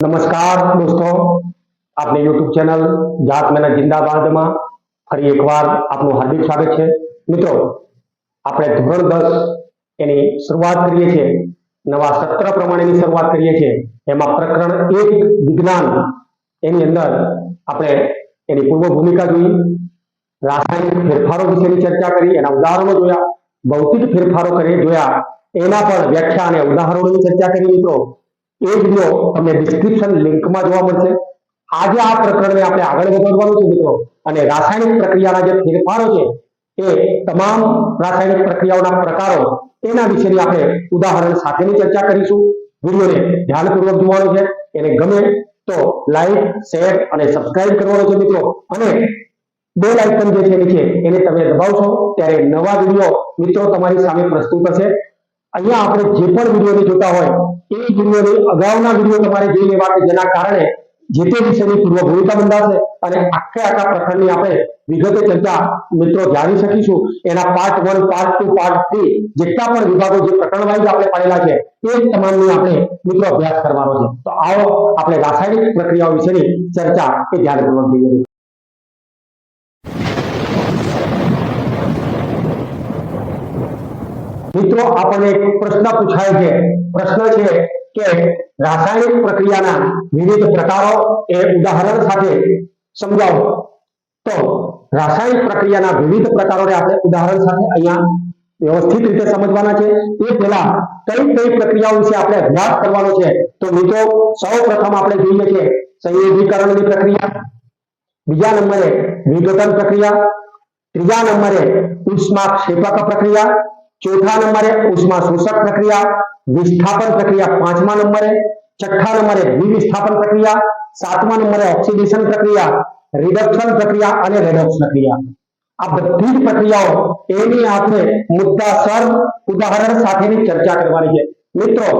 નમસ્કાર દોસ્તો, આપની યુટ્યુબ ચેનલ જાત મહેનત જિંદાબાદમાં ફરી એકવાર આપનું હાર્દિક સ્વાગત છે. મિત્રો, આપણે ધોરણ દસ એની શરૂઆત કરીએ છીએ. નવા સત્ર પ્રમાણેની શરૂઆત કરીએ છીએ. એમાં પ્રકરણ એક, વિજ્ઞાન. એની અંદર આપણે એની પૂર્વ ભૂમિકા જોઈ, રાસાયણિક ફેરફારો વિશેની ચર્ચા કરી, એના ઉદાહરણો જોયા, ભૌતિક ફેરફારો કરી જોયા. એના પર વ્યાખ્યા અને ઉદાહરણોની ચર્ચા કરી, મિત્રો. એ વીડિયો તમને ડિસ્ક્રિપ્શન લિંકમાં જોવા મળશે. આજે આ પ્રકરણને આપણે આગળ વધારવાનું છે મિત્રો. અને રાસાયણિક પ્રક્રિયાના જે ફેરફારો છે, એ તમામ રાસાયણિક પ્રક્રિયાઓના પ્રકારો એના વિશેની આપણે ઉદાહરણ સાથેની ચર્ચા કરીશું. વિડીયોને ધ્યાનપૂર્વક જોવાનો છે. એને ગમે તો લાઈક શેર અને સબસ્ક્રાઇબ કરવાનો છે મિત્રો. અને બેલ આઇકન જે છે નીચે, એને તમે દબાવશો ત્યારે નવા વીડિયો મિત્રો તમારી સામે પ્રસ્તુત થશે. અહીંયા આપણે જે પણ વિડીયોને જોતા હોય એ વિડીયોની અગાઉના વીડિયો તમારે જોઈ લેવા કે જેના કારણે જે તે વિષયની પૂર્વ ભૂમિકા બંધાશે અને આખે આખા પ્રકરણની આપણે વિગતે ચર્ચા મિત્રો જાણી શકીશું. એના part one part two part three જેટલા પણ વિભાગો જે પ્રકરણ વાઇઝ આપણે પાડેલા છે, એ તમામની આપણે મિત્રો અભ્યાસ કરવાનો છે. તો આવો આપણે રાસાયણિક પ્રક્રિયાઓ વિશેની ચર્ચા એ ધ્યાનપૂર્વક જોઈએ મિત્રો આપણને એક પ્રશ્ન પૂછાય છે. પ્રશ્ન છે કે રાસાયણિક પ્રક્રિયાના વિવિધ પ્રકારો એ ઉદાહરણ સાથે સમજાવો. તો રાસાયણિક પ્રક્રિયાના વિવિધ પ્રકારોને આપણે ઉદાહરણ સાથે અહીંયા વ્યવસ્થિત રીતે સમજવાના છે. એ પહેલા કઈ કઈ પ્રક્રિયાઓ વિશે આપણે અભ્યાસ કરવાનો છે? તો મિત્રો, સૌ પ્રથમ આપણે જોઈએ છે સંયોગીકરણની પ્રક્રિયા. બીજા નંબરે વિઘટન પ્રક્રિયા. ત્રીજા નંબરે ઉષ્માક્ષેપક પ્રક્રિયા. ચોથા નંબરે ઉષ્મા શોષક પ્રક્રિયા વિસ્થાપન પ્રક્રિયા પાંચમા નંબરે છઠ્ઠા નંબરે દ્વિવિસ્થાપન પ્રક્રિયા સાતમા નંબરે ઓક્સિડેશન પ્રક્રિયા રિડક્શન પ્રક્રિયા અને રેડોક્સ પ્રક્રિયા આ બધી જ પ્રક્રિયાઓ એની આપણે મુદ્દાસર ઉદાહરણ સાથેની ચર્ચા કરવાની છે મિત્રો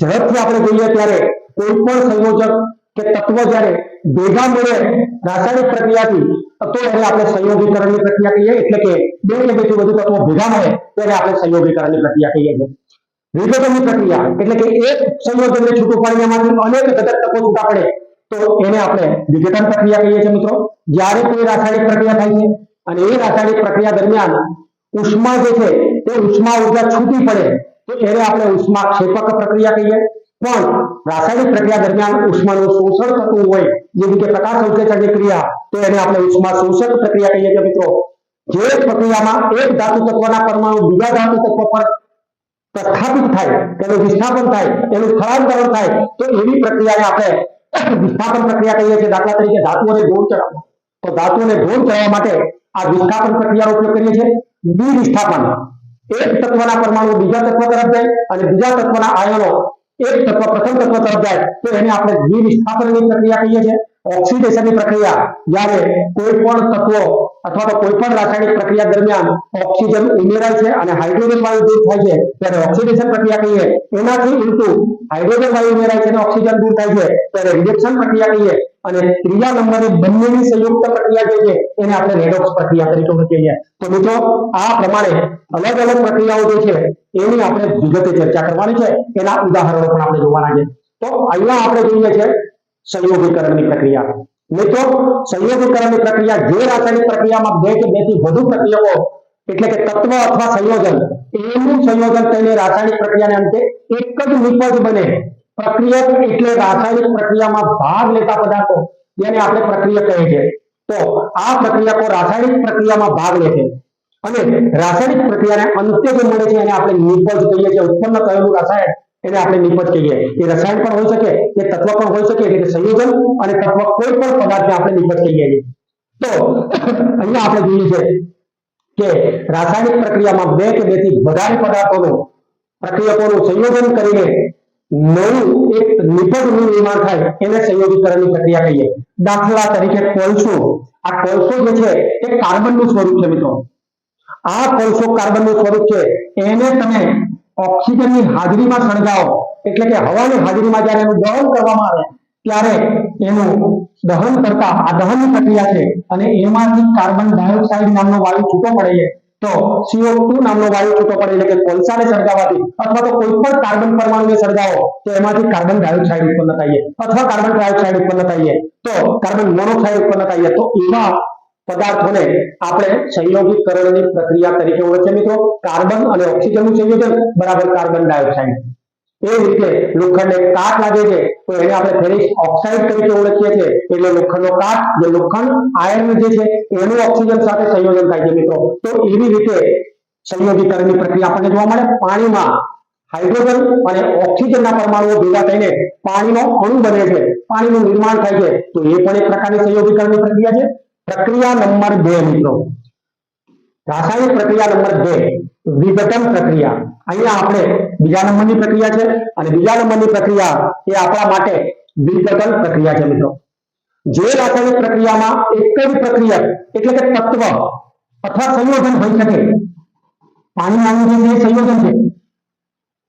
ઝડપથી આપણે જોઈએ ત્યારે કોઈ પણ સંયોજક કે તત્વ જ્યારે ભેગા મળે, રાસાયણિક પ્રક્રિયાથી, તો એને આપણે સંયોગીકરણની પ્રક્રિયા કહીએ, એટલે કે બે કે બેથી વધુ તત્વો ભેગા મળે, તેને આપણે સંયોગીકરણની પ્રક્રિયા કહીએ છીએ. વિઘટનની પ્રક્રિયા, એટલે કે એક સંયોજનને છૂટું પાડીને એમાંથી અનેક ઘટક તત્વો છૂટા પડે, તો એને આપણે વિઘટન પ્રક્રિયા કહીએ છીએ મિત્રો. જ્યારે કોઈ રાસાયણિક પ્રક્રિયા થાય છે, અને એ રાસાયણિક પ્રક્રિયા દરમિયાન ઉષ્મા જે છે, તે ઉષ્મા ઊર્જા છૂટી પડે, તો એને આપણે ઉષ્મા ક્ષેપક પ્રક્રિયા કહીએ. પણ રાસાયણિક પ્રક્રિયા દરમિયાન ઉષ્માનું શોષણ થતું હોય જેવી કે પ્રકાશ સંશ્લેષણની ક્રિયા, તો એને આપણે ઉષ્મા શોષક પ્રક્રિયા કહીએ છીએ મિત્રો. જે પ્રક્રિયામાં એક ધાતુ તત્વના પરમાણુ બીજા ધાતુ તત્વ પર પ્રસ્થાપિત થાય, તેનું વિસ્થાપન થાય, તેનું સ્થળાંતરણ થાય, તો એવી પ્રક્રિયાને આપણે વિસ્થાપન પ્રક્રિયા કહીએ છીએ, દાખલા તરીકે ધાતુઓને ગોળ ચડાવવા. તો ધાતુઓને ગોળ ચડાવવા માટે આ વિસ્થાપન પ્રક્રિયાનો ઉપયોગ કરીએ છીએ દ્વિવિસ્થાપન એક તત્વના પરમાણુ બીજા તત્વ તરફ જાય અને બીજા તત્વના આયનો એક તત્વ, પ્રથમ તત્વ તરફ જાય, તો એને આપણે વિસ્થાપનની પ્રક્રિયા કહીએ છીએ. ઓક્સિડેશનની પ્રક્રિયા, જ્યારે કોઈ પણ તત્વો અથવા તો કોઈ પણ રાસાયણિક પ્રક્રિયા દરમિયાન ઓક્સિજન ઉમેરાય છે અને હાઇડ્રોજન વાયુ દૂર થાય છે, ત્યારે ઓક્સિડેશન પ્રક્રિયા કહીએ. એનાથી ઉલટું હાઇડ્રોજન વાયુ ઉમેરાય છે અને ઓક્સિજન દૂર થાય છે, ત્યારે રિડક્શન પ્રક્રિયા કહીએ. અને ત્રીજા નંબરે બંનેની સંયુક્ત પ્રક્રિયા જે છે, એને આપણે રેડોક્સ પ્રક્રિયા તરીકે ઓળખીએ છીએ. તો મિત્રો, આ પ્રમાણે અલગ અલગ પ્રક્રિયાઓ જે છે, એની આપણે વિગતે ચર્ચા કરવાની છે. એના ઉદાહરણો પણ આપણે જોવાના છે. તો અહીંયા આપણે જોઈએ છે સંયોગીકરણની પ્રક્રિયા. મિત્રો, સંયોગીકરણની પ્રક્રિયા જે રાસાયણિક પ્રક્રિયામાં બે કે બેથી વધુ પ્રક્રિયાઓ, એટલે કે તત્વ અથવા સંયોજન, એનું સંયોજન થઈને રાસાયણિક પ્રક્રિયાને અંતે એક જ નિપજ બને. પ્રક્રિયક એટલે રાસાયણિક પ્રક્રિયામાં ભાગ લેતા પદાર્થો, જેને આપણે પ્રક્રિયક કહે છે. તો આ પ્રક્રિયકો રાસાયણિક પ્રક્રિયામાં ભાગ લે છે. અને રાસાયણિક પ્રક્રિયાને અંતે જે મળે છે એને આપણે નિપજ કહીએ છીએ. ઉત્પન્ન થયેલું રસાયણ એને આપણે નિપજ કહીએ એ રસાયણ પણ હોઈ શકે, એ તત્વ પણ હોઈ શકે, એટલે કે સંયોજન અને તત્વ કોઈ પણ પદાર્થને આપણે નિપજ કહીએ છીએ. તો અહીંયા આપણે જોઈએ છે કે રાસાયણિક પ્રક્રિયામાં બે કે બેથી વધારે પદાર્થોનું પ્રક્રિયકોનું સંયોજન કરીને નવું એક નિપજનું નિર્માણ થાય, એને સંયોજીકરણની પ્રક્રિયા કહીએ. દાખલા તરીકે કોલસો. આ કોલસો જે છે, એ કાર્બનનું સ્વરૂપ છે મિત્રો. આ કોલસો કાર્બનનું સ્વરૂપ છે. એને તમે ઓક્સિજનની હાજરીમાં સળગાવો એટલે કે હવાની હાજરીમાં જ્યારે એનું દહન કરવામાં આવે, ત્યારે એનું દહન કરતા આ દહનની પ્રક્રિયા છે. અને એમાંથી કાર્બન ડાયોક્સાઇડ નામનો વાયુ છૂટો પડે છે. તો CO2 નામનો વાયુ છૂટો પડે એટલે કે કોલસાને સળગાવવાથી અથવા તો કોઈ પણ કાર્બન પરમાણુને સળગાવો, તો એમાંથી કાર્બન ડાયોક્સાઇડ ઉત્પન્ન થાય અથવા કાર્બન ડાયોક્સાઇડ ઉત્પન્ન થાય તો કાર્બન મોનોક્સાઇડ ઉત્પન્ન થાય તો એવા પદાર્થોને આપણે સંયોગીકરણની પ્રક્રિયા તરીકે ઓળખીએ મિત્રો. કાર્બન અને ઓક્સિજનનું સંયોજન બરાબર કાર્બન ડાયોક્સાઇડ. એ રીતે લોખંડને કાટ લાગે છે, તો એને આપણે ફેરિક ઓક્સાઇડ તરીકે ઓળખીએ છીએ. એટલે લોખંડનો કાટ, જે લોખંડ આયર્ન જે છે, એનું ઓક્સિજન સાથે સંયોજન થાય છે મિત્રો. તો એવી રીતે સંયોગીકરણની પ્રક્રિયા આપણને જોવા મળે. પાણીમાં હાઇડ્રોજન અને ઓક્સિજનના પરમાણુઓ ભેગા થઈને પાણીનો અણુ બને છે. પાણીનું નિર્માણ થાય છે. તો એ પણ એક પ્રકારની સંયોગીકરણની પ્રક્રિયા છે. પ્રક્રિયા નંબર બે મિત્રો. રાસાયણિક પ્રક્રિયા નંબર બે. વિઘટન પ્રક્રિયા. અહીંયા આપણે બીજા નંબરની પ્રક્રિયા છે અને બીજા નંબરની પ્રક્રિયા એ આપણા માટે વિઘટન પ્રક્રિયા છે મિત્રો. જે રાસાયણિક પ્રક્રિયામાં એક જ પ્રક્રિયા એટલે કે તત્વ અથવા સંયોજન હોઈ શકે. પાણીમાંનું જે સંયોજન છે.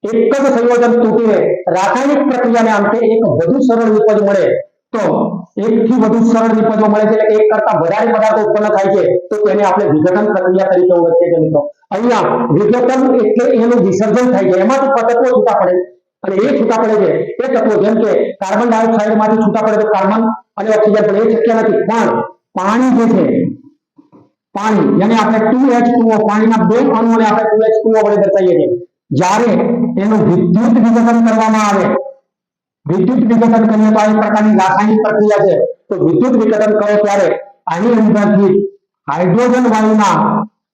એક જ સંયોજન તૂટીને રાસાયણિક પ્રક્રિયાને અંતે એક વધુ સરળ ઉપજ મળે તો એકથી વધુ સરળ નિપજો મળે છે એટલે એક કરતા વધારે પદાર્થો ઉત્પન્ન થાય છે, તો તેને આપણે વિઘટન પ્રક્રિયા તરીકે ઓળખીએ છીએ મિત્રો. અહીંયા વિઘટન એટલે એનું વિસર્જન થાય છે. એમાંથી તત્વો છૂટા પડે અને એ છૂટા પડે છે. એ તત્વો જેમ કે કાર્બન ડાયોક્સાઇડમાંથી છૂટા પડે તો કાર્બન અને ઓક્સિજન, પણ એ શક્ય નથી. પણ પાણી જે છે, પાણી, જેને આપણે ટુ એચ ટુઓ પાણીના બે અણુઓને આપણે ટુ એચ ટુઓ વડે દર્શાવીએ છીએ. જ્યારે એનું વિદ્યુત વિઘટન કરવામાં આવે વિદ્યુત વિઘટન કરીએ તો આ એક પ્રકારની રાસાયણિક પ્રક્રિયા છે. તો વિદ્યુત વિઘટન કરો ત્યારે આની અંદરથી હાઇડ્રોજન વાયુના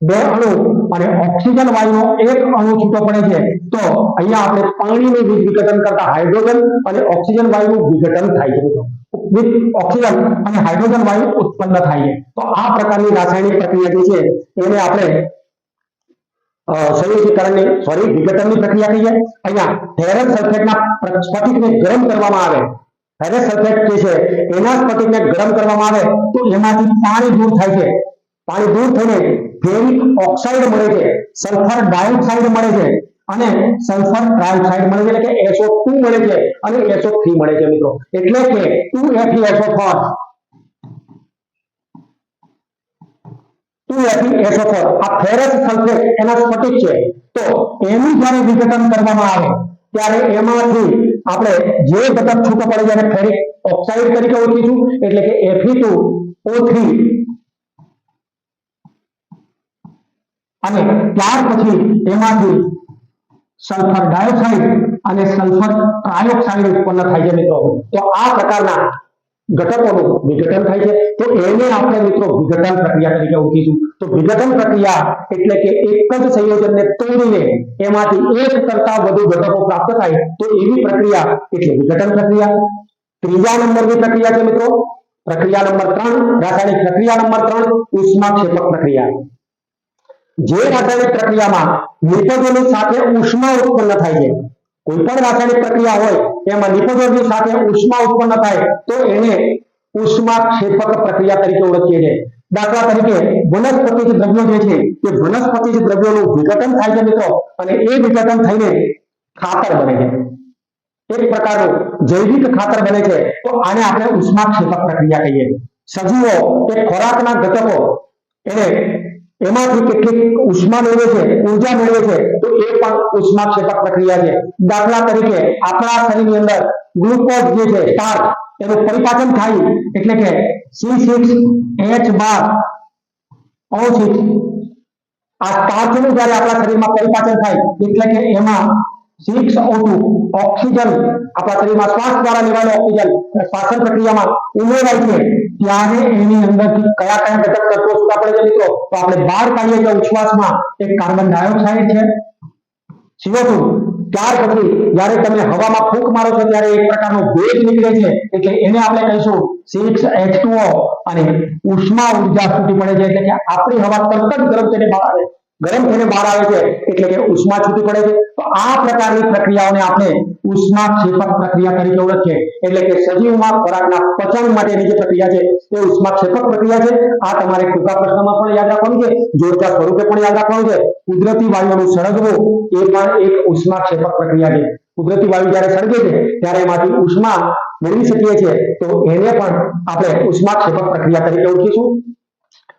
બે અણુ અને ઓક્સિજન વાયુનો એક અણુ છૂટો પડે છે. તો અહીંયા આપણે પાણીનું વીજ વિઘટન કરતા હાઇડ્રોજન અને ઓક્સિજન વાયુનું વિઘટન થાય છે. ઓક્સિજન અને હાઇડ્રોજન વાયુ ઉત્પન્ન થાય છે. તો આ પ્રકારની રાસાયણિક પ્રક્રિયા જે છે, એને આપણે અ, સોરી વિઘટનની પ્રક્રિયા કહીએ અહીંયા ફેરસ સલ્ફેટના સ્ફટિકને ગરમ કરવામાં આવે. ફેરસ સલ્ફેટ જે છે એના સ્ફટિકને ગરમ કરવામાં આવે તો એમાંથી પાણી દૂર થાય છે. પાણી દૂર થઈને ફેરિક ઓક્સાઇડ મળે છે. સલ્ફર ડાયોક્સાઇડ મળે છે. અને સલ્ફર ટ્રાયોક્સાઇડ મળે છે એટલે કે SO2 મળે છે અને SO3 મળે છે મિત્રો. એટલે કે 2FeSO4 2FeSO4 આ ફેરસ સલ્ફેટ એના સ્ફટિક છે. તો એનું જ્યારે વિઘટન કરવામાં આવે, ત્યારે એમાંથી આપણે જે ઘટક છૂટો પડે છે ફેરિક ઓક્સાઇડ તરીકે ઓળખીશું, એટલે કે Fe2O3 અને ત્યાર પછી એમાંથી સલ્ફર ડાયોક્સાઇડ અને સલ્ફર ટ્રાયોક્સાઇડ ઉત્પન્ન થાય છે મિત્રો. તો આ પ્રકારના ઘટકોનું વિઘટન થાય છે તો એને આપણે મિત્રો વિઘટન પ્રક્રિયા તરીકે ઓળખીશું તો વિઘટન પ્રક્રિયા એટલે કે એક જ સંયોજનને તોડીને એમાંથી એક કરતા વધુ ઘટકો પ્રાપ્ત થાય તો એવી પ્રક્રિયા એટલે વિઘટન પ્રક્રિયા ત્રીજા નંબરની પ્રક્રિયા છે મિત્રો પ્રક્રિયા નંબર ત્રણ રાસાયણિક પ્રક્રિયા નંબર ત્રણ ઉષ્માક્ષેપક પ્રક્રિયા જે રાસાયણિક પ્રક્રિયામાં નિપજોની સાથે ઉષ્મા ઉત્પન્ન થાય છે કોઈ પણ રાસાયણિક પ્રક્રિયા હોય એમાં નિપજોની સાથે ઉષ્મા ઉત્પન્ન થાય તો એને ઉષ્માક્ષેપક પ્રક્રિયા તરીકે ઓળખીએ છીએ. દાખલા તરીકે વનસ્પતિ દ્રવ્યો જે છે, એ વનસ્પતિ દ્રવ્યોનું વિઘટન થાય છે મિત્રો, અને એ વિઘટન થઈને ખાતર બને છે. એક પ્રકારનું જૈવિક ખાતર બને છે, તો આને આપણે ઉષ્મા ક્ષેપક પ્રક્રિયા કહીએ સજીવો કે ખોરાકના ઘટકો, એને એમાંથી કેટલીક ઉષ્મા મેળવે છે, ઊર્જા મેળવે છે, તો એ પણ ઉષ્માક્ષેપક પ્રક્રિયા છે. દાખલા તરીકે આપણા શરીરની અંદર ગ્લુકોઝ જે છે સ્ટાર્ચ એનું પરિપાચન થાય એટલે કે સી સિક્સ, એચ બાર, ઓ સિક્સ, આ સ્ટાર્ચનું જ્યારે આપણા શરીરમાં પરિપાચન થાય, એટલે કે એમાં સિક્સ O2 ઓક્સિજન આપણા શરીરમાં શ્વાસ દ્વારા લેવાનો ઓક્સિજન શ્વાસન પ્રક્રિયામાં ઉમેરાય છે ત્યારે એની અંદરથી કયા કયા ઘટક તત્વો છૂટા પડે છે મિત્રો તો આપણે બહાર કાઢીએ છીએ ઉચ્છવાસમાં એક કાર્બન ડાયોક્સાઇડ છે CO2 ત્યાર પછી જ્યારે તમે હવામાં ફૂંક મારો છો ત્યારે એક પ્રકારનો ભેજ નીકળે છે એટલે એને આપણે કહીશું સિક્સ H2O અને ઉષ્મા ઊર્જા છૂટી પડે છે એટલે કે આપણી હવા તરત જ ગરમ થઈને બહાર આવે ગરમ થઈને બહાર આવે છે, એટલે કે ઉષ્મા છૂટી પડે છે. તો આ પ્રકારની પ્રક્રિયાઓને આપણે ઉષ્માક્ષેપક પ્રક્રિયા તરીકે ઓળખીએ. એટલે કે સજીવમાં ખોરાકના પચન માટેની જે પ્રક્રિયા છે, એ ઉષ્માક્ષેપક પ્રક્રિયા છે. આ તમારે ટૂંકા પ્રશ્નમાં પણ યાદ રાખવાનું છે. જોડકા સ્વરૂપે પણ યાદ રાખવાનું છે. કુદરતી વાયુઓનું સળગવું એ પણ એક ઉષ્મા ક્ષેપક પ્રક્રિયા છે. કુદરતી વાયુ જ્યારે સળગે છે, ત્યારે એમાંથી ઉષ્મા મેળવી શકીએ છીએ. તો એને પણ આપણે ઉષ્મા ક્ષેપક પ્રક્રિયા તરીકે ઓળખીશું.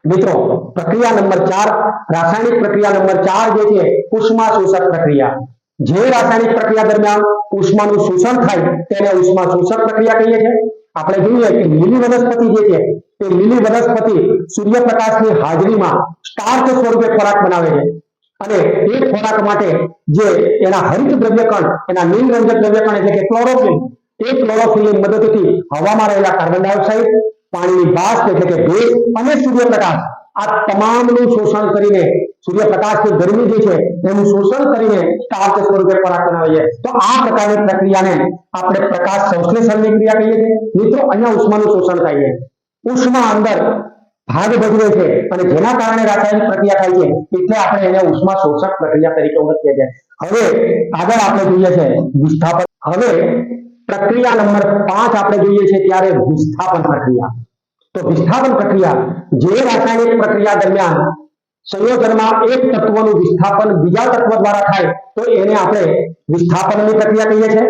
મિત્રો, પ્રક્રિયા નંબર ચાર, રાસાયણિક પ્રક્રિયા નંબર ચાર જે છે, ઉષ્મા શોષક પ્રક્રિયા. જે રાસાયણિક પ્રક્રિયા દરમિયાન ઉષ્માનું શોષણ થાય, તેને ઉષ્મા શોષક પ્રક્રિયા કહીએ છીએ. આપણે જોઈએ કે લીલી વનસ્પતિ જે છે તે લીલી વનસ્પતિ સૂર્યપ્રકાશની હાજરીમાં સ્ટાર્ચ સ્વરૂપે ખોરાક બનાવે છે. અને એ ખોરાક માટે જે એના હરિત દ્રવ્યકણ, એના નીલ રંજક દ્રવ્યકણ એટલે કે ક્લોરોફિલ એ ક્લોરોફિલની મદદથી હવામાં રહેલા કાર્બન ડાયોક્સાઇડ પાણીની બાષ્પ એટલે કે ભેજ અને સૂર્યપ્રકાશ. આ તમામનું શોષણ કરીને સૂર્યપ્રકાશની ગરમી જે છે એનું શોષણ કરીને સ્ટાર્ચ સ્વરૂપે ખોરાક બનાવે તો આ પ્રકારની પ્રક્રિયાને આપણે પ્રકાશ સંશ્લેષણની ક્રિયા કહીએ છીએ. મિત્રો, અહીંયા ઉષ્માનું શોષણ થાય છે. ઉષ્મા અંદર ભાગ ભજવે છે અને જેના કારણે રાસાયણિક પ્રક્રિયા થાય છે એટલે આપણે એને ઉષ્મા શોષક પ્રક્રિયા તરીકે ઓળખીએ છીએ. હવે આગળ આપણે જોઈએ છે વિસ્થાપન. હવે પ્રક્રિયા નંબર પાંચ આપણે જોઈએ છે ત્યારે વિસ્થાપન પ્રક્રિયા તો વિસ્થાપન પ્રક્રિયા જે રાસાયણિક પ્રક્રિયા દરમિયાન સંયોજનમાં એક તત્વનું વિસ્થાપન બીજા તત્વ દ્વારા થાય, તો એને આપણે વિસ્થાપનની પ્રક્રિયા કહીએ છીએ.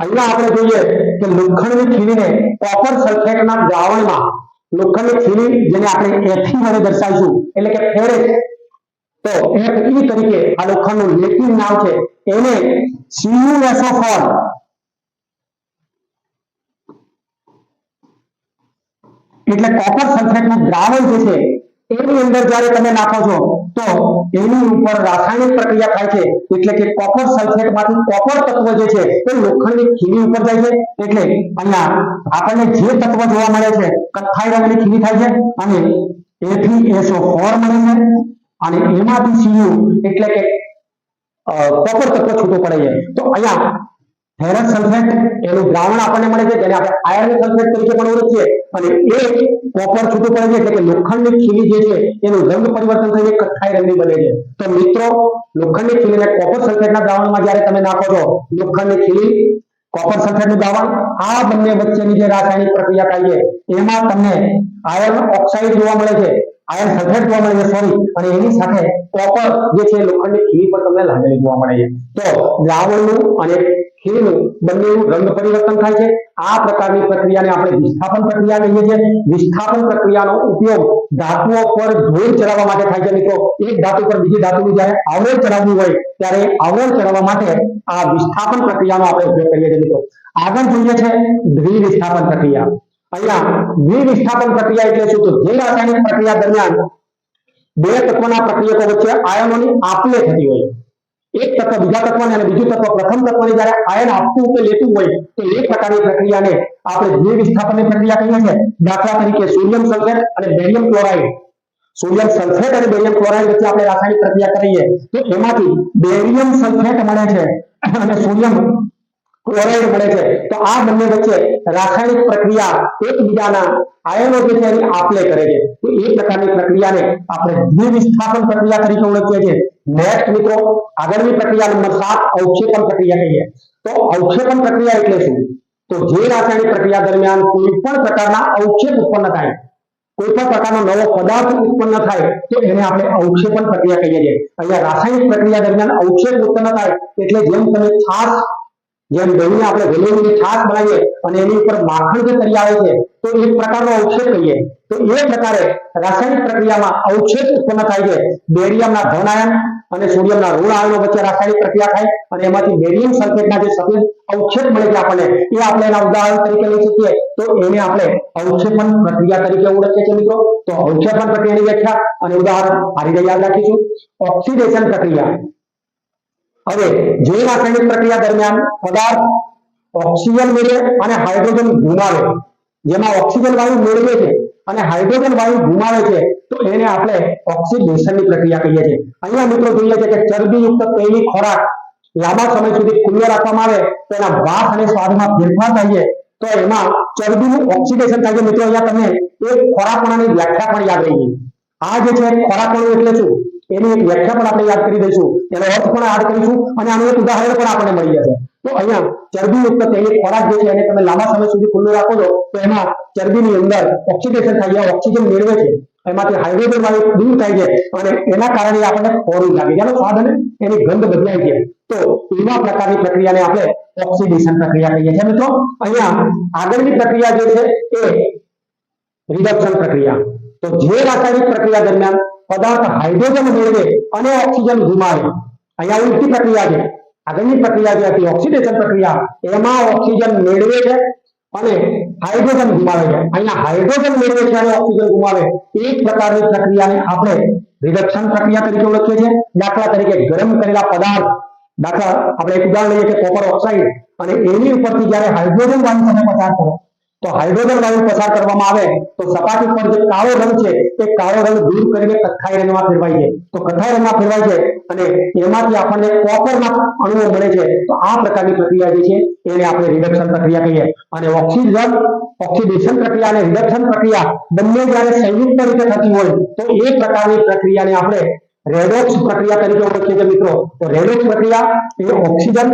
અહીંયા આપણે જોઈએ કે લોખંડની ખીલીને કોપર સલ્ફેટના દ્રાવણમાં લોખંડની ખીલી જેને આપણે એથી વડે દર્શાવીશું, એટલે કે ફેરેસ તો એફ ઈ તરીકે આ લોખંડનું લેટિન નામ છે, એને CuSO4 એટલે કોપર સલ્ફેટનું દ્રાવણ જે છે, એની અંદર જ્યારે તમે નાખો છો, તો એની ઉપર રાસાયણિક પ્રક્રિયા થાય છે. એટલે કે કોપર સલ્ફેટમાંથી કોપર તત્વ જે છે, એ લોખંડની ખીલી ઉપર જાય છે. એટલે અહીંયા આપણને જે તત્વ જોવા મળે છે, કથ્થાઈ રંગની ખીલી થાય છે અને એથી એસો ફોર મળે છે. અને એમાંથી સીયુ એટલે કે કોપર તત્વ છૂટું પડે છે. તો અહીંયા ફેરસ સલ્ફેટ એનું દ્રાવણ આપણને મળે છે, જેને આપણે આયર્ન સલ્ફેટ તરીકે પણ ઓળખીએ અને એ કોપર છૂટું પડે છે, એટલે કે લોખંડની ખીલી જે છે, એનું રંગ પરિવર્તન થઈને કથ્થાઈ રંગની બને છે. તો મિત્રો, લોખંડની ખીલીને કોપર સલ્ફેટના દ્રાવણમાં જ્યારે તમે નાખો છો, લોખંડની ખીલી કોપર સલ્ફેટનું દ્રાવણ, આ બંને વચ્ચેની જે રાસાયણિક પ્રક્રિયા થાય છે, એમાં તમને આયર્ન ઓક્સાઇડ જોવા મળે છે. આયર્ન સલ્ફેટ જોવા મળે છે સોરી અને એની સાથે કોપર જે છે લોખંડની ખીલી પર તમને લાગેલી જોવા મળે છે. તો દ્રાવણનું અને ખીલીનું બંનેનું રંગ પરિવર્તન થાય છે. આ પ્રકારની પ્રક્રિયાને આપણે વિસ્થાપન પ્રક્રિયા કહીએ છીએ. વિસ્થાપન પ્રક્રિયાનો ઉપયોગ ધાતુઓ પર ધોળ ચડાવવા માટે થાય છે. મિત્રો, એક ધાતુ પર બીજી ધાતુનું જ્યારે આવરણ ચડાવવું હોય, ત્યારે આવરણ ચડાવવા માટે આ વિસ્થાપન પ્રક્રિયાનો આપણે ઉપયોગ કરીએ છીએ. મિત્રો, આગળ જોઈએ છે દ્વિવિસ્થાપન પ્રક્રિયા. અહીંયા દ્વિવિસ્થાપન પ્રક્રિયા એટલે શું? તો જે રાસાયણિક પ્રક્રિયા દરમિયાન બે તત્વના પ્રક્રિયકો વચ્ચે આયનોની આપલે થતી હોય એક તત્વ બીજા તત્વને અને બીજું તત્વ પ્રથમ તત્વને જ્યારે આયન આપતું કે લેતું હોય તો એ પ્રકારની પ્રક્રિયાને આપણે દ્વિવિસ્થાપનની પ્રક્રિયા કહીએ છીએ. દાખલા તરીકે સોડિયમ સલ્ફેટ અને બેરિયમ ક્લોરાઇડ. સોડિયમ સલ્ફેટ અને બેરિયમ ક્લોરાઇડ વચ્ચે આપણે રાસાયણિક પ્રક્રિયા કરીએ તો એમાંથી બેરિયમ સલ્ફેટ મળે છે અને સોડિયમ ક્લોરાઇડ મળે છે તો આ બંને વચ્ચે રાસાયણિક પ્રક્રિયા એકબીજાના આયનો જે છે એની આપલે કરે છે તો એ પ્રકારની પ્રક્રિયાને આપણે દ્વિવિસ્થાપન પ્રક્રિયા તરીકે ઓળખીએ છીએ નેક્સ્ટ મિત્રો આગળની પ્રક્રિયા નંબર સાત અવક્ષેપણ પ્રક્રિયા કહીએ તો અવક્ષેપણ પ્રક્રિયા એટલે શું? તો જે રાસાયણિક પ્રક્રિયા દરમિયાન કોઈ પણ પ્રકારના અવક્ષેપ ઉત્પન્ન થાય કોઈ પણ પ્રકારનો નવો પદાર્થ ઉત્પન્ન થાય, તો એને આપણે અવક્ષેપણ પ્રક્રિયા કહીએ છીએ. અહીંયા રાસાયણિક પ્રક્રિયા દરમિયાન અવક્ષેપ ઉત્પન્ન થાય, એટલે જેમ તમે છાશ જેમ દહીં આપણે વેલેવીને છાશ બનાવીએ અને એની ઉપર માખણ જે તરી આવે છે, તો એક પ્રકારનો અવક્ષેપ કહીએ. તો એ પ્રકારે રાસાયણિક પ્રક્રિયામાં અવક્ષેપ ઉત્પન્ન થાય છે. બેરિયમના ધન અને સોડિયમના ઋણ આયનો વચ્ચે રાસાયણિક પ્રક્રિયા થાય અને એમાંથી બેરિયમ સલ્ફેટના જે સફેદ અવક્ષેપ મળે છે આપણને, એ આપણે એના ઉદાહરણ તરીકે લઈ શકીએ. તો એને આપણે અવક્ષેપણ પ્રક્રિયા તરીકે ઓળખીએ છીએ મિત્રો. તો અવક્ષેપણ પ્રક્રિયાની વ્યાખ્યા અને ઉદાહરણ આ રીતે યાદ રાખીશું. ઓક્સિડેશન પ્રક્રિયા. હવે જે રાસાયણિક પ્રક્રિયા દરમિયાન પદાર્થ ઓક્સિજન મેળવે અને હાઇડ્રોજન ગુમાવે. જેમાં ઓક્સિજન વાયુ મેળવે છે અને હાઇડ્રોજન વાયુ ગુમાવે છે, તો એને આપણે ઓક્સિડેશનની પ્રક્રિયા કહીએ છીએ. અહીંયા મિત્રો જોઈએ છે કે ચરબીયુક્ત તેલી ખોરાક લાંબા સમય સુધી ખુલ્લો રાખવામાં આવે, તો એના વાસ અને સ્વાદમાં ફેરફાર થાય તો એમાં ચરબીનું ઓક્સિડેશન થાય છે. મિત્રો, અહીંયા તમને એક ખોરાકણાની વ્યાખ્યા પણ યાદ રહી આ જે છે ખોરાકણું એટલે શું? એની એક વ્યાખ્યા પણ આપણે યાદ કરી દઈશું. એનો અર્થ પણ યાદ કરીશું અને આનું એક ઉદાહરણ પણ આપણને મળી જશે. તો અહીંયા ચરબીયુક્ત તેની ખોરાક જે છે એને તમે લાંબા સમય સુધી ખુલ્લું રાખો છો, તો એમાં ચરબીની અંદર ઓક્સિડેશન થાય ઓક્સિજન મેળવે છે. એમાંથી હાઇડ્રોજન વાયુ દૂર થાય છે અને એના કારણે આપણને ખોરું લાગે છે. સ્વાદ અને એની ગંધ બદલાય છે. તો એવા પ્રકારની પ્રક્રિયાને આપણે ઓક્સિડેશન પ્રક્રિયા કહીએ છીએ. મિત્રો, અહીંયા આગળની પ્રક્રિયા જે છે એ રિડક્શન પ્રક્રિયા. તો જે રાસાયણિક પ્રક્રિયા દરમિયાન પદાર્થ હાઇડ્રોજન મેળવે અને ઓક્સિજન ગુમાવે. અહીંયા ઉલટી પ્રક્રિયા છે. આગળની પ્રક્રિયા જે હતી, ઓક્સિડેશન પ્રક્રિયા, એમાં ઓક્સિજન મેળવે છે અને હાઇડ્રોજન ગુમાવે છે. અહીંયા હાઇડ્રોજન મેળવે છે અને ઓક્સિજન ગુમાવે. એ પ્રકારની પ્રક્રિયાને આપણે રિડક્શન પ્રક્રિયા તરીકે ઓળખીએ છીએ. દાખલા તરીકે ગરમ કરેલા પદાર્થ. દાખલા, આપણે એક ઉદાહરણ લઈએ કે કોપર ઓક્સાઇડ. અને એની ઉપરથી જ્યારે હાઇડ્રોજન વાયુ તમે પસાર કરો તો હાઇડ્રોજન વાયુ પસાર કરવામાં આવે તો સપાટી પર જે કાળો રંગ છે એ કાળો રંગ દૂર કરીને કથ્થાઈ રંગમાં ફેરવાય છે. તો કથ્થાઈ રંગમાં ફેરવાય છે અને એમાંથી આપણને કોપરના અણુઓ મળે છે. તો આ પ્રકારની પ્રક્રિયા જે છે, એને આપણે રિડક્શન પ્રક્રિયા કહીએ. અને ઓક્સિજન, ઓક્સિડેશન પ્રક્રિયા અને રિડક્શન પ્રક્રિયા બંને જ્યારે સંયુક્ત રીતે થતી હોય, તો એ પ્રકારની પ્રક્રિયાને આપણે રેડોક્સ પ્રક્રિયા તરીકે ઓળખીએ છીએ મિત્રો. તો રેડોક્સ પ્રક્રિયા એ ઓક્સિજન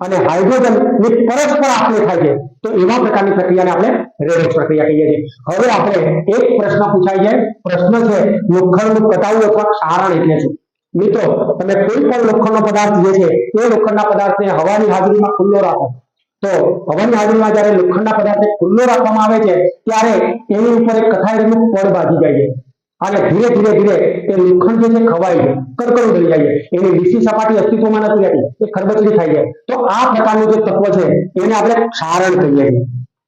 અને હાઇડ્રોજનની પરસ્પર આપણે થાય છે. તો એવા પ્રકારની પ્રક્રિયાને આપણે રેડોક્સ પ્રક્રિયા કહીએ છીએ. હવે આપણે એક પ્રશ્ન પૂછાય છે. પ્રશ્ન છે લોખંડનું કટાવું અથવા સારણ એટલે શું? મિત્રો, તમે કોઈ પણ લોખંડનો પદાર્થ જે છે, એ લોખંડના પદાર્થને હવાની હાજરીમાં ખુલ્લો રાખો. તો હવાની હાજરીમાં જ્યારે લોખંડના પદાર્થને ખુલ્લો રાખવામાં આવે છે, ત્યારે એની ઉપર એક કથાઈ રંગનું પડ બાજી જાય છે. અને ધીરે ધીરે ધીરે એ લોખંડ જે છે ખવાઈ કરકરું થઈ જાય એની બીસી સપાટી અસ્તિત્વમાં નથી રહેતી, એ ખરબચડી થઈ જાય. તો આ પ્રકારનું જે તત્વ છે, એને આપણે ક્ષારણ કહીએ છીએ.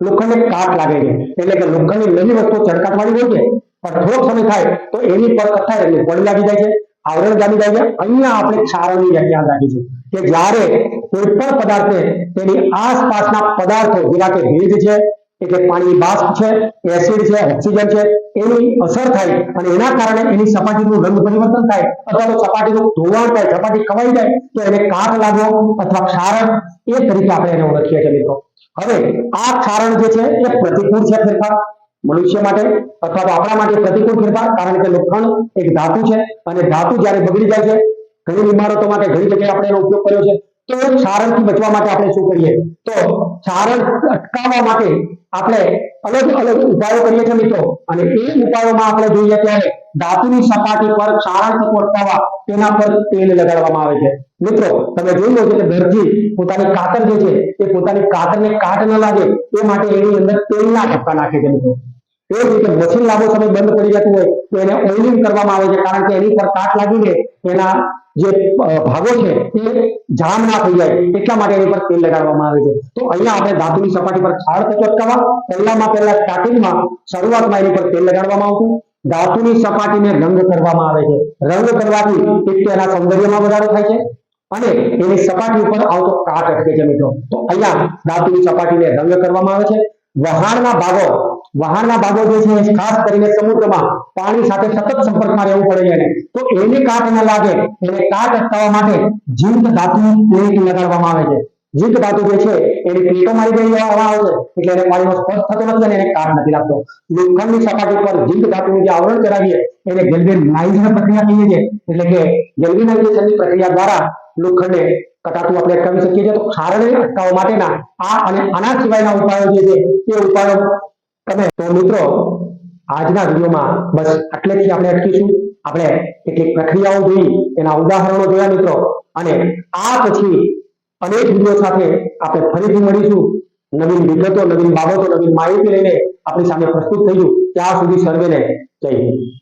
લોખંડને કાટ લાગે છે. એટલે કે લોખંડની નવી વસ્તુ ચડકાટવાળી હોય છે, પણ થોડોક સમય થાય તો એની પર કથાય એટલે પડી લાગી જાય છે, આવરણ જામી જાય છે. અહીંયા આપણે ક્ષારણની વ્યાખ્યા રાખીશું, કે જ્યારે કોઈ પણ પદાર્થે તેની આસપાસના પદાર્થો, જેવા કે ભેજ છે એટલે પાણી બાષ્પ છે એસિડ છે ઓક્સિજન છે, એની અસર થાય અને એના કારણે એની સપાટીનું રંગ પરિવર્તન થાય અથવા તો સપાટીનું ધોવાણ થાય, સપાટી ખવાઈ જાય, તો એને કાર લાગવો અથવા ક્ષારણ એ તરીકે આપણે એને ઓળખીએ છીએ મિત્રો. હવે આ ક્ષારણ જે છે, એ પ્રતિકૂળ છે ફેરફાર મનુષ્ય માટે અથવા તો આપણા માટે પ્રતિકૂળ ફેરફાર, કારણ કે લોખંડ એક ધાતુ છે અને ધાતુ જ્યારે બગડી જાય છે, ઘણી ઇમારતો માટે ઘણી જગ્યાએ આપણે એનો ઉપયોગ કર્યો છે. તો ક્ષારણથી બચવા માટે આપણે શું કરીએ? તો ક્ષારણ અટકાવવા માટે આપણે અલગ અલગ ઉપાયો કરીએ છીએ મિત્રો. અને એ ઉપાયોમાં આપણે જોઈએ ત્યારે ધાતુની સપાટી પર ક્ષારણ તત્વો અટકાવવા તેના પર તેલ લગાડવામાં આવે છે. મિત્રો, તમે જોઈ લો છો કે દરજી પોતાની કાતર જે છે, એ પોતાની કાતરને કાટ ન લાગે, એ માટે એની અંદર તેલના ઢક્કા નાખે છે મિત્રો. એ જ રીતે મશીન લાંબો સમય બંધ પડી જતું હોય તો એને ઓઇલિંગ કરવામાં આવે છે, કારણ કે એની પર કાટ લાગીને એના જે ભાગો છે એ જામ ના થઈ જાય, એટલા માટે એની પર તેલ લગાડવામાં આવે છે. તો અહીંયા આપણે ધાતુની સપાટી પર ખાડ થતો અટકાવવા પહેલામાં પહેલા સ્ટાર્ટિંગમાં શરૂઆતમાં એની પર તેલ લગાડવામાં આવતું, ધાતુની સપાટીને રંગ કરવામાં આવે છે. રંગ કરવાથી એક તો એના સૌંદર્યમાં વધારો થાય છે અને એની સપાટી ઉપર આવતો કાટ અટકે છે મિત્રો. તો અહીંયા ધાતુની સપાટીને રંગ કરવામાં આવે છે. વહાણના ભાગો વહાણના ભાગો જે છે, ખાસ કરીને સમુદ્રમાં પાણી સાથે સતત સંપર્કમાં રહેવું પડે છે. તો એને કાટ ન લાગે એને કાટ અટકાવવા માટે ઝીંક ધાતુ પ્લેટ લગાડવામાં આવે છે. ઝીંક ધાતુ જે છે, એની પ્લેટો મારી દેવામાં આવે છે, એટલે એને પાણીનો સ્પર્શ થતો નથી અને એને કાટ નથી લાગતો. લોખંડની સપાટી પર ઝીંક ધાતુનું જે આવરણ કરાવીએ એને ગેલ્વેનાઇઝેશન પ્રક્રિયા કહીએ છીએ. એટલે કે ગેલ્વેનાઇઝેશનની પ્રક્રિયા દ્વારા લોખંડને કટાતું આપણે અટકાવી શકીએ છીએ. તો ક્ષારણને અટકાવવા માટેના આ અને આના સિવાયના ઉપાયો જે છે, એ ઉપાયો તમે તો મિત્રો, આજના વિડીયોમાં બસ આટલેથી આપણે અટકીશું. આપણે કેટલીક પ્રક્રિયાઓ જોઈ, એના ઉદાહરણો જોયા મિત્રો. અને આ પછી અનેક વીડિયો સાથે આપણે ફરીથી મળીશું. નવીન વિગતો, નવીન બાબતો, નવીન માહિતી લઈને આપણી સામે પ્રસ્તુત થઈશું. ત્યાં સુધી સર્વેને જય હિન્દ.